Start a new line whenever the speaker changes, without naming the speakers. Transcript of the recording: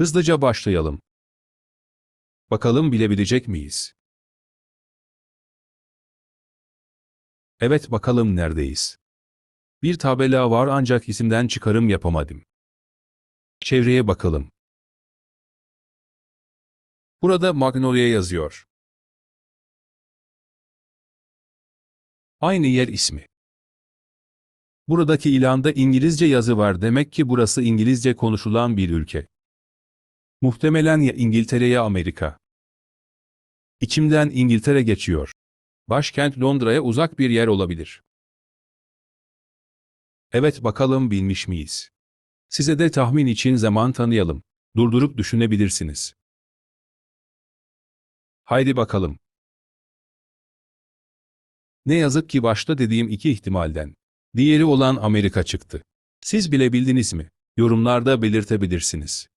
Hızlıca başlayalım. Bakalım bilebilecek miyiz? Evet bakalım neredeyiz? Bir tabela var ancak isimden çıkarım yapamadım. Çevreye bakalım. Burada Magnolia yazıyor. Aynı yer ismi. Buradaki ilanda İngilizce yazı var demek ki burası İngilizce konuşulan bir ülke. Muhtemelen ya İngiltere ya Amerika. İçimden İngiltere geçiyor. Başkent Londra'ya uzak bir yer olabilir. Evet bakalım bilmiş miyiz? Size de tahmin için zaman tanıyalım. Durdurup düşünebilirsiniz. Haydi bakalım. Ne yazık ki başta dediğim iki ihtimalden. Diğeri olan Amerika çıktı. Siz bilebildiniz mi? Yorumlarda belirtebilirsiniz.